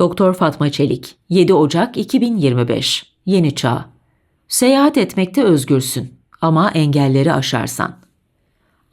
Doktor Fatma Çelik 7 Ocak 2025 Yeni Çağ Seyahat etmekte özgürsün ama engelleri aşarsan.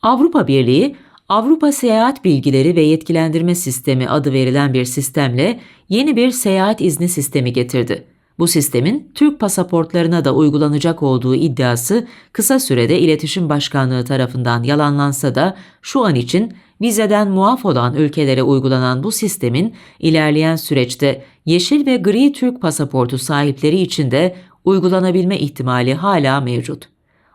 Avrupa Birliği, Avrupa Seyahat Bilgileri ve Yetkilendirme Sistemi adı verilen bir sistemle yeni bir seyahat izni sistemi getirdi. Bu sistemin Türk pasaportlarına da uygulanacak olduğu iddiası kısa sürede İletişim Başkanlığı tarafından yalanlansa da şu an için vizeden muaf olan ülkelere uygulanan bu sistemin ilerleyen süreçte yeşil ve gri Türk pasaportu sahipleri için de uygulanabilme ihtimali hala mevcut.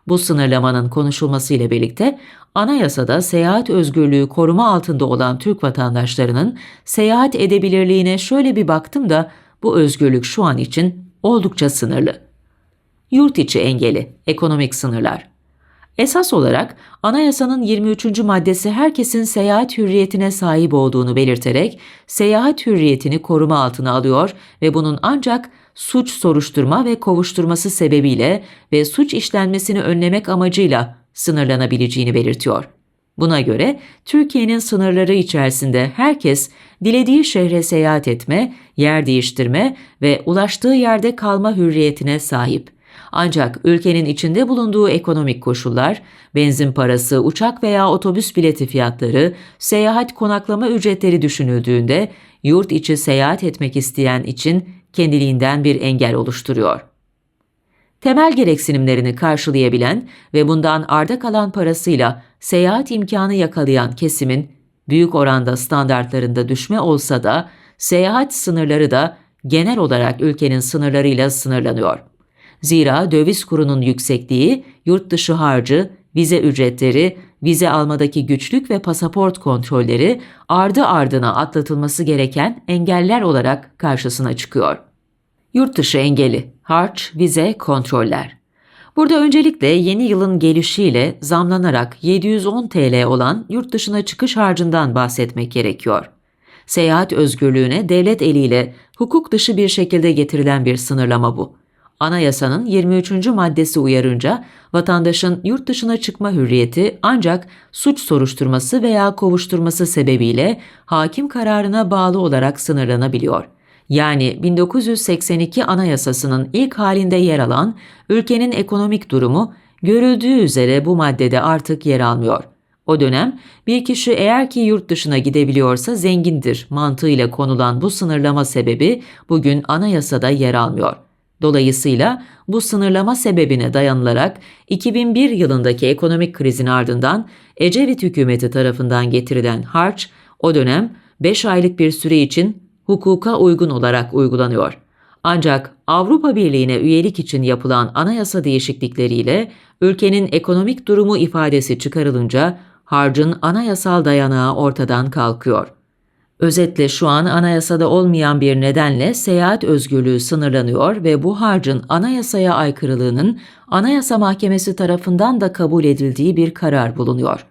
Bu sınırlamanın konuşulmasıyla birlikte anayasada seyahat özgürlüğü koruma altında olan Türk vatandaşlarının seyahat edebilirliğine şöyle bir baktım da bu özgürlük şu an için oldukça sınırlı. Yurt içi engeli, ekonomik sınırlar. Esas olarak anayasanın 23. maddesi herkesin seyahat hürriyetine sahip olduğunu belirterek seyahat hürriyetini koruma altına alıyor ve bunun ancak suç soruşturma ve kovuşturması sebebiyle ve suç işlenmesini önlemek amacıyla sınırlanabileceğini belirtiyor. Buna göre Türkiye'nin sınırları içerisinde herkes dilediği şehre seyahat etme, yer değiştirme ve ulaştığı yerde kalma hürriyetine sahip. Ancak ülkenin içinde bulunduğu ekonomik koşullar, benzin parası, uçak veya otobüs bileti fiyatları, seyahat konaklama ücretleri düşünüldüğünde yurt içi seyahat etmek isteyen için kendiliğinden bir engel oluşturuyor. Temel gereksinimlerini karşılayabilen ve bundan arda kalan parasıyla seyahat imkanı yakalayan kesimin büyük oranda standartlarında düşme olsa da seyahat sınırları da genel olarak ülkenin sınırlarıyla sınırlanıyor. Zira döviz kurunun yüksekliği, yurt dışı harcı, vize ücretleri, vize almadaki güçlük ve pasaport kontrolleri ardı ardına atlatılması gereken engeller olarak karşısına çıkıyor. Yurt dışı engeli, harç, vize, kontroller. Burada öncelikle yeni yılın gelişiyle zamlanarak 710 TL olan yurt dışına çıkış harcından bahsetmek gerekiyor. Seyahat özgürlüğüne devlet eliyle hukuk dışı bir şekilde getirilen bir sınırlama bu. Anayasanın 23. maddesi uyarınca vatandaşın yurt dışına çıkma hürriyeti ancak suç soruşturması veya kovuşturması sebebiyle hakim kararına bağlı olarak sınırlanabiliyor. Yani 1982 Anayasası'nın ilk halinde yer alan ülkenin ekonomik durumu görüldüğü üzere bu maddede artık yer almıyor. O dönem bir kişi eğer ki yurt dışına gidebiliyorsa zengindir mantığıyla konulan bu sınırlama sebebi bugün anayasada yer almıyor. Dolayısıyla bu sınırlama sebebine dayanılarak 2001 yılındaki ekonomik krizin ardından Ecevit hükümeti tarafından getirilen harç o dönem 5 aylık bir süre için hukuka uygun olarak uygulanıyor. Ancak Avrupa Birliği'ne üyelik için yapılan anayasa değişiklikleriyle ülkenin ekonomik durumu ifadesi çıkarılınca harcın anayasal dayanağı ortadan kalkıyor. Özetle şu an anayasada olmayan bir nedenle seyahat özgürlüğü sınırlanıyor ve bu harcın anayasaya aykırılığının Anayasa Mahkemesi tarafından da kabul edildiği bir karar bulunuyor.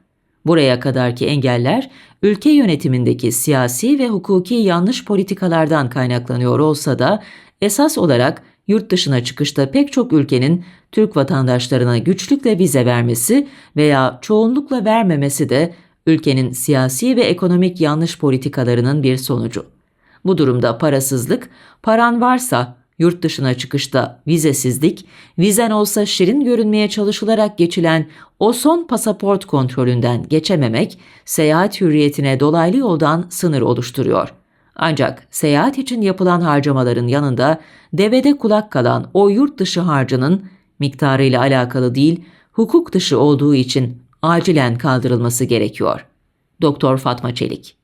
Buraya kadarki engeller ülke yönetimindeki siyasi ve hukuki yanlış politikalardan kaynaklanıyor olsa da esas olarak yurt dışına çıkışta pek çok ülkenin Türk vatandaşlarına güçlükle vize vermesi veya çoğunlukla vermemesi de ülkenin siyasi ve ekonomik yanlış politikalarının bir sonucu. Bu durumda parasızlık, paran varsa yurt dışına çıkışta vizesizlik, vizen olsa şirin görünmeye çalışılarak geçilen o son pasaport kontrolünden geçememek, seyahat hürriyetine dolaylı yoldan sınır oluşturuyor. Ancak seyahat için yapılan harcamaların yanında devede kulak kalan o yurt dışı harcının miktarıyla alakalı değil, hukuk dışı olduğu için acilen kaldırılması gerekiyor. Doktor Fatma Çelik